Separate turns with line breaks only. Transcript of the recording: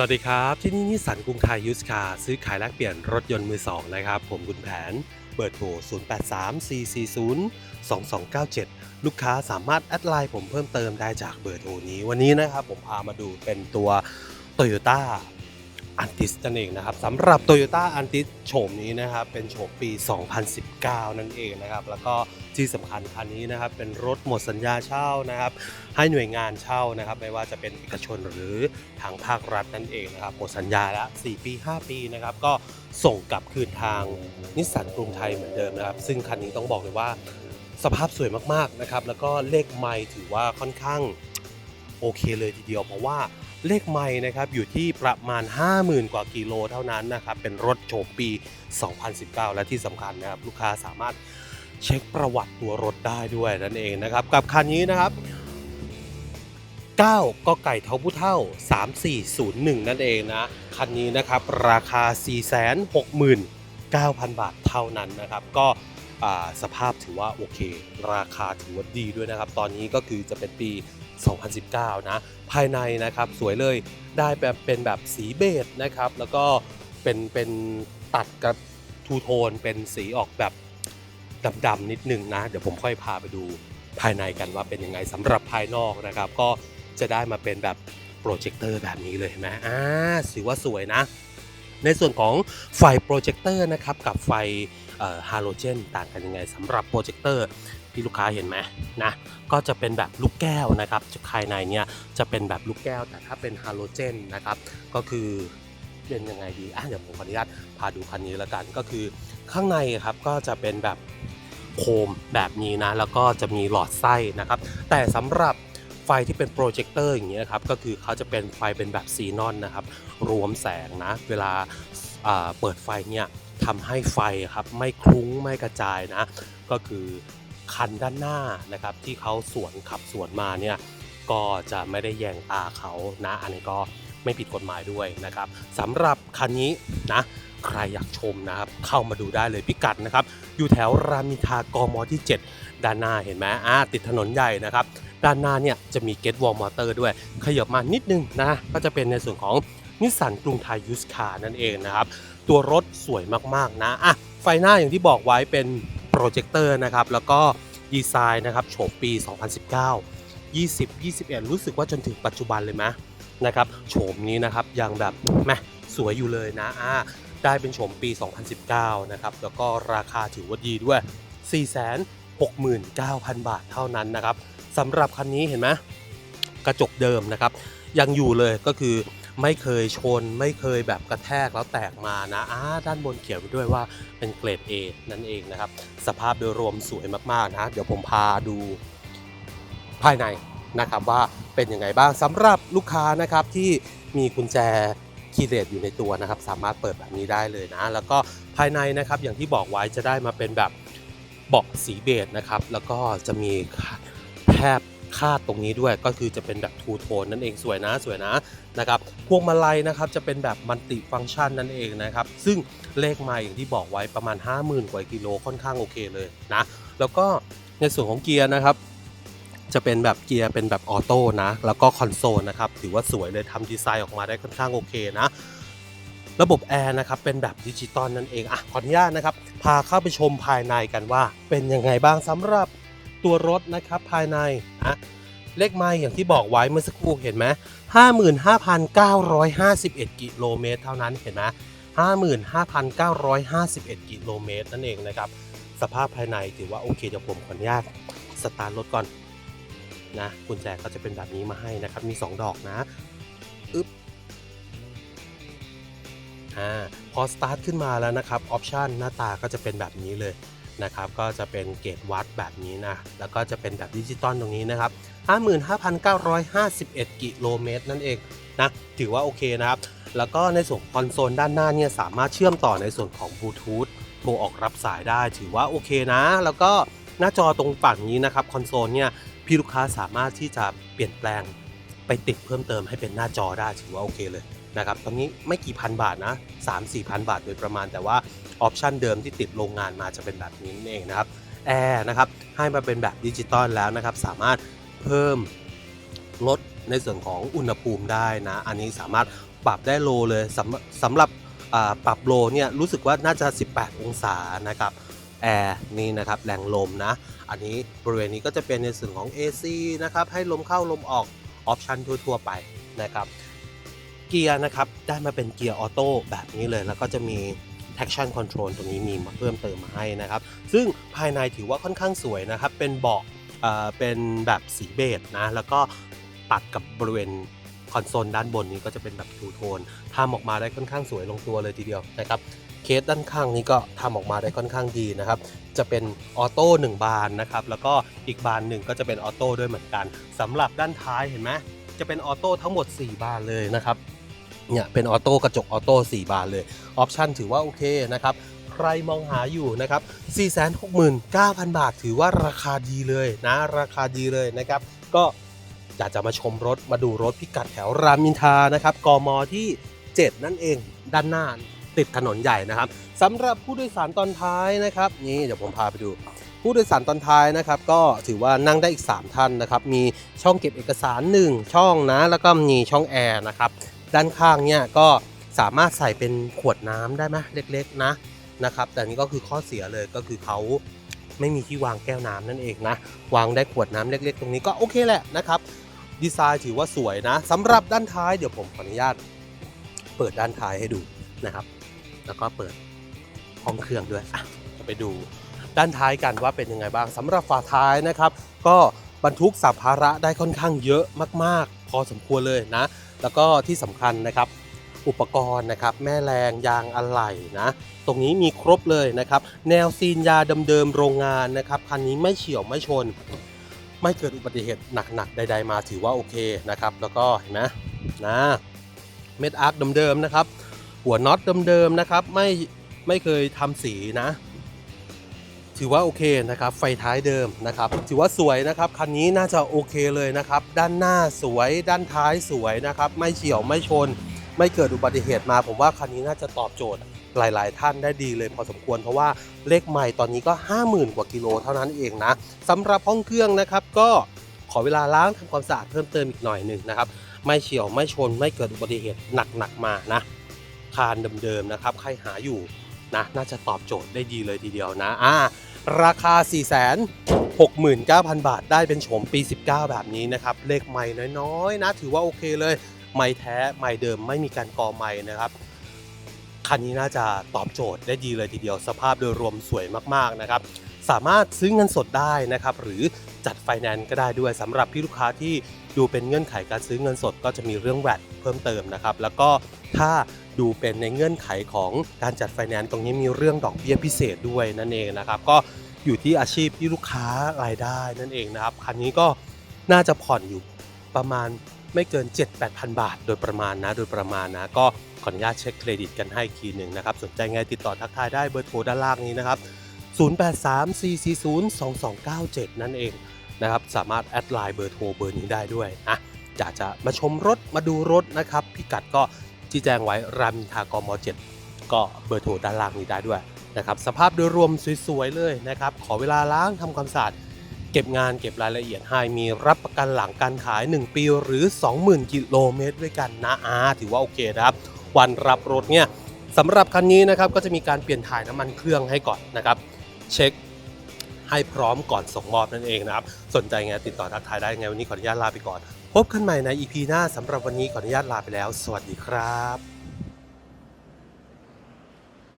สวัสดีครับ ที่นี่นิสันกรุงไทยยูสคาซื้อขายแลกเปลี่ยนรถยนต์มือสองนะครับ ผมคุณแผน เบอร์โทร 0834402297 ลูกค้าสามารถแอดไลน์ผมเพิ่มเติมได้จากเบอร์โทรนี้ วันนี้นะครับผมพามาดูเป็นตัว Toyota a n t i s นั่นเองนะครับสำหรับ Toyota a n t i s โฉมนี้นะครับเป็นโฉมปี 2019 นั่นเองนะครับแล้วก็ที่สำคัญคันนี้นะครับเป็นรถหมดสัญญาเช่านะครับให้หน่วยงานเช่านะครับไม่ว่าจะเป็นเอกชนหรือทางภาครัฐนั่นเองนะครับหมดสัญญาล้ว4ปี 5 ปีนะครับก็ส่งกลับคืนทางนิสสันกรุงไทยเหมือนเดิมนะครับซึ่งคันนี้ต้องบอกเลยว่าสภาพสวยมากๆนะครับแล้วก็เลขไมล์ถือว่าค่อนข้างโอเคเลยทีเดียวเพราะว่า เลขไมล์นะครับอยู่ที่ประมาณ 50,000 กว่ากิโลเท่านั้นนะครับเป็นรถโฉมปี 2019 และที่สำคัญนะครับลูกค้าสามารถเช็คประวัติตัวรถได้ด้วยนั่นเองนะครับกับคันนี้นะครับ9ก็ไก่เท่าผู้เท่า 3401 นั่นเองนะ คันนี้นะครับราคา 469,000 บาทเท่านั้นนะครับ ก็สภาพถือว่าโอเค ราคาถือว่าดีด้วยนะครับ ตอนนี้ก็คือจะเป็นปี 2019 นะ ภายในนะครับสวยเลยได้แบบเป็นแบบสีเบจนะครับ แล้วก็เป็นเป็นตัดกับทูโทนเป็นสีออกแบบดำๆนิดนึงนะ เดี๋ยวผมค่อยพาไปดูภายในกันว่าเป็นยังไงสำหรับภายนอกนะครับ ก็จะได้มาเป็นแบบโปรเจคเตอร์แบบนี้เลยเห็นไหมอ่าถือว่าสวยนะ ในส่วนของไฟโปรเจคเตอร์นะครับกับไฟฮาโลเจนต่างกันยังไงสำหรับโปรเจคเตอร์ ที่ลูกค้าเห็นไหมนะก็จะเป็นแบบลูกแก้วนะครับภายในเนี่ยจะเป็นแบบลูกแก้ว แต่ถ้าเป็นฮาโลเจนนะครับก็คือเป็นยังไงดีอะเดี๋ยวผมขออนุญาตพาดูคันนี้แล้วกันก็คือข้างในครับก็จะเป็นแบบโคมแบบนี้นะ แล้วก็จะมีหลอดไส้นะครับ แต่สำหรับไฟที่เป็นโปรเจคเตอร์อย่างเงี้ยครับก็คือเขาจะเป็นไฟเป็นแบบซีนอนนะครับ รวมแสงนะ เวลาอ่าเปิดไฟเนี่ยทำให้ไฟครับไม่คลุ้งไม่กระจายนะ ก็คือ คันด้านหน้านะครับ ที่เขาสวนขับสวนมาเนี่ยก็จะไม่ได้แยงตาเขานะ อันนี้ก็ไม่ผิดกฎหมายด้วยนะครับสำหรับคันนี้นะใครอยากชมนะครับ เข้ามาดูได้เลยพิกัดนะครับ อยู่แถวรามอินทรากมที่ 7 ด้านหน้าเห็นไหมอ่าติดถนนใหญ่นะครับ ด้านหน้าเนี่ยจะมีเกตวอลมอเตอร์ด้วย ขยับมานิดนึงนะก็จะเป็นในส่วนของนิสสันกรุงไทยยูสคานั่นเองนะครับ ตัวรถสวยมากๆนะอะไฟหน้าอย่างที่บอกไว้เป็น รเจคเตอร์นะครับ แล้วก็ดีไซน์นะครับโฉมปี 2019 20 21 รู้สึกว่าจนถึงปัจจุบันเลยไหมนะครับโฉมนี้นะครับยังแบบแมสวยอยู่เลยนะอ่าได้เป็นโฉมปี 2019 นะครับ แล้วก็ราคาถือว่าดีด้วย 469,000 บาทเท่านั้นนะครับสำหรับคันนี้เห็นไหมกระจกเดิมนะครับ ยังอยู่เลยก็คือ ไม่เคยชน ไม่เคยแบบกระแทกแล้วแตกมานะอ่าด้านบนเขียนไว้ด้วยว่าเป็นเกรด A นั่นเองนะครับ สภาพโดยรวมสวยมากๆนะ เดี๋ยวผมพาดูภายในนะครับว่าเป็นยังไงบ้างสำหรับลูกค้านะครับที่มีกุญแจคีย์เลสอยู่ในตัวนะครับ สามารถเปิดแบบนี้ได้เลยนะ แล้วก็ภายในนะครับอย่างที่บอกไว้จะได้มาเป็นแบบเบาะสีเบจนะครับ แล้วก็จะมีแทบ คาดตรงนี้ด้วยก็คือจะเป็นแบบทูโทนนั่นเองสวยนะสวยนะนะครับพวงมาลัยนะครับจะเป็นแบบมัลติฟังก์ชันนั่นเองนะครับ ซึ่งเลขไมาอย่างที่บอกไว้ประมาณ 50,000 กว่ากิโลค่อนข้างโอเคเลยนะแล้วก็ในส่วนของเกียร์นะครับจะเป็นแบบเกียร์เป็นแบบออโต้นะ แล้วก็คอนโซลนะครับถือว่าสวยเลยทำดีไซน์ออกมาได้ค่อนข้างโอเคนะ ระบบแอร์นะครับเป็นแบบดิจิตอลนั่นเองอะขออนุญาตนะครับ พาเข้าไปชมภายในกันว่า เป็นยังไงบ้างสำหรับ ตัวรถนะครับภายในนะเลขไมล์อย่างที่บอกไว้เมื่อสักครู่เห็นไหม55,951 กิโลเมตรเท่านั้นเห็นไหม55,951 กิโลเมตรนั่นเองนะครับ สภาพภายในถือว่าโอเคเดี๋ยวผมขออนุญาตสตาร์ทรถก่อนนะกุญแจก็จะเป็นแบบนี้มาให้นะครับ มี 2 ดอกนะอึ๊บอ่าพอสตาร์ทขึ้นมาแล้วนะครับออปชันหน้าตาก็จะเป็นแบบนี้เลย นะครับ ก็จะเป็นเกจวัดแบบนี้นะ แล้วก็จะเป็นแบบดิจิตอลตรงนี้นะครับ 55,951 กิโลเมตรนั่นเองนะ ถือว่าโอเคนะครับ แล้วก็ในส่วนคอนโซลด้านหน้าเนี่ยสามารถเชื่อมต่อในส่วนของบลูทูธโทรออกรับสายได้ ถือว่าโอเคนะ แล้วก็หน้าจอตรงฝั่งนี้นะครับคอนโซลเนี่ยพี่ลูกค้าสามารถที่จะเปลี่ยนแปลงไปติดเพิ่มเติมให้เป็นหน้าจอได้ถือว่าโอเคเลย นะครับตอนนี้ไม่กี่พันบาทนะ3 4พันบาทโดยประมาณ แต่ว่าออปชันเดิมที่ติดโรงงานมาจะเป็นแบบนี้นั่นเองนะครับแอร์นะครับให้มาเป็นแบบดิจิตอลแล้วนะครับ สามารถเพิ่มลดในส่วนของอุณหภูมิได้นะ อันนี้สามารถปรับได้โลเลยสำสำหรับปรับโลเนี่ยรู้สึกว่าน่าจะ 18 องศานะครับแอร์นี่นะครับแรงลมนะ อันนี้บริเวณนี้ก็จะเป็นในส่วนของ AC นะครับให้ลมเข้าลมออกออปชันทั่วๆไปนะครับ เกียร์นะครับ ได้มาเป็นเกียร์ออโต้แบบนี้เลย แล้วก็จะมี traction control ตรงนี้มีมาเพิ่มเติมมาให้นะครับ ซึ่งภายในถือว่าค่อนข้างสวยนะครับ เป็นเบาะเเป็นแบบสีเบจนะ แล้วก็ตัดกับบริเวณคอนโซลด้านบนนี้ก็จะเป็นแบบทูโทนทำออกมาได้ค่อนข้างสวยลงตัวเลยทีเดียวนะครับเคสด้านข้างนี้ก็ทำออกมาได้ค่อนข้างดีนะครับ จะเป็นออโต้1บานนะครับ แล้วก็อีกบานหนึ่งก็จะเป็นออโต้ด้วยเหมือนกันสำหรับด้านท้ายเห็นไหมจะเป็นออโต้ทั้งหมด 4 บานเลยนะครับ เนี่ยเป็นออโต้กระจกออโต้4บานเลยออปชันถือว่าโอเคนะครับใครมองหาอยู่นะครับ 469,000 บาท ถือว่าราคาดีเลยนะ ราคาดีเลยนะครับ ก็อยากจะมาชมรถ มาดูรถพิกัดแถวรามินทานะครับ กมที่ 7 นั่นเอง ด้านหน้าติดถนนใหญ่นะครับสำหรับผู้โดยสารตอนท้ายนะครับ นี่เดี๋ยวผมพาไปดู ผู้โดยสารตอนท้ายนะครับ ก็ถือว่านั่งได้อีก 3 ท่านนะครับ มีช่องเก็บเอกสาร 1 ช่องนะ แล้วก็มีช่องแอร์นะครับ ด้านข้างเนี่ยก็สามารถใส่เป็นขวดน้ำได้ไหมเล็กๆนะนะครับ แต่นี่ก็คือข้อเสียเลยก็คือเขาไม่มีที่วางแก้วน้ำนั่นเองนะ วางได้ขวดน้ำเล็ก ๆ ตรงนี้ก็โอเคแหละนะครับ ดีไซน์ถือว่าสวยนะสำหรับด้านท้ายเดี๋ยวผมขออนุญาต เปิดด้านท้ายให้ดูนะครับ แล้วก็เปิดห้องเครื่องด้วยจะไปดูด้านท้ายกันว่าเป็นยังไงบ้างสำหรับฝาท้ายนะครับ ก็บรรทุกสัมภาระได้ค่อนข้างเยอะมาก ๆ พอสมควรเลยนะ แล้วก็ที่สำคัญนะครับ อุปกรณ์นะครับ แม่แรงยางอะไหล่นะ ตรงนี้มีครบเลยนะครับ แนวซีนยาเดิมๆโรงงานนะครับคันนี้ไม่เฉียวไม่ชน ไม่เกิดอุบัติเหตุหนักๆใด ๆ มาถือว่าโอเคนะครับ แล้วก็เห็นไหมนะเม็ดอาร์คเดิมๆนะครับ หัวน็อตเดิมๆนะครับ ไม่ไม่เคยทำสีนะ ถือว่าโอเคนะครับ ไฟท้ายเดิมนะครับ ถือว่าสวยนะครับ คันนี้น่าจะโอเคเลยนะครับ ด้านหน้าสวย ด้านท้ายสวยนะครับ ไม่เฉียวไม่ชน ไม่เกิดอุบัติเหตุมา ผมว่าคันนี้น่าจะตอบโจทย์หลาย ๆ ท่านได้ดีเลยพอสมควรเพราะว่าเลขใหม่ตอนนี้ก็ 50,000 กว่ากิโลเท่านั้นเองนะสำหรับห้องเครื่องนะครับก็ขอเวลาล้างทำความสะอาดเพิ่มเติมอีกหน่อยหนึ่งนะครับ ไม่เฉียวไม่ชนไม่เกิดอุบัติเหตุหนัก ๆ มานะคานเดิม ๆ นะครับ ใครหาอยู่ นะน่าจะตอบโจทย์ได้ดีเลยทีเดียวนะอ่าราคา 469,000 บาทได้เป็นโฉมปี 19 แบบนี้นะครับ เลขใหม่น้อยๆนะ ถือว่าโอเคเลย ไม่แท้ไม่เดิมไม่มีการกอไม่นะครับ คันนี้น่าจะตอบโจทย์ได้ดีเลยทีเดียว สภาพโดยรวมสวยมากๆนะครับ สามารถซื้อเงินสดได้นะครับ หรือ จัดไฟแนนซ์ก็ได้ด้วยสำหรับพี่ลูกค้าที่ดูเป็นเงื่อนไขการซื้อเงินสดก็จะมีเรื่องแวดเพิ่มเติมนะครับ แล้วก็ถ้าดูเป็นในเงื่อนไขของการจัดไฟแนนซ์ตรงนี้มีเรื่องดอกเบี้ยพิเศษด้วยนั่นเองนะครับ ก็อยู่ที่อาชีพที่ลูกค้ารายได้นั่นเองนะครับคันนี้ก็น่าจะผ่อนอยู่ประมาณไม่เกิน 7-8,000 บาท โดยประมาณนะโดยประมาณนะก็ขออนุญาตเช็คเครดิตกันให้อีกทีหนึ่งนะครับ สนใจไงติดต่อทักทายได้เบอร์โทรด้านล่างนี้นะครับ 0834402297 นั่นเองนะครับ สามารถแอดไลน์เบอร์โทรเบอร์นี้ได้ด้วยนะอยากจะมาชมรถมาดูรถนะครับ พิกัดก็ที่แจ้งไว้รามอินทรากม 7 ก็เบอร์โทรด้านล่างนี้ได้ด้วยนะครับ สภาพโดยรวมสวยๆเลยนะครับ ขอเวลาล้างทำความสะอาดเก็บงานเก็บรายละเอียดให้มีรับประกันหลังการขาย 1 ปีหรือ 20,000 กิโลเมตรด้วยกันนะอาถือว่าโอเคนะครับ วันรับรถเนี่ยสำหรับคันนี้นะครับก็จะมีการเปลี่ยนถ่ายน้ำมันเครื่องให้ก่อนนะครับ เช็คให้พร้อมก่อนส่งมอบนั่นเองนะครับ สนใจไงติดต่อทักทายได้ไงวันนี้ขออนุญาตลาไปก่อน พบกันใหม่ใน EP หน้าสำหรับวันนี้ขออนุญาตลาไปแล้ว สวัสดีครับ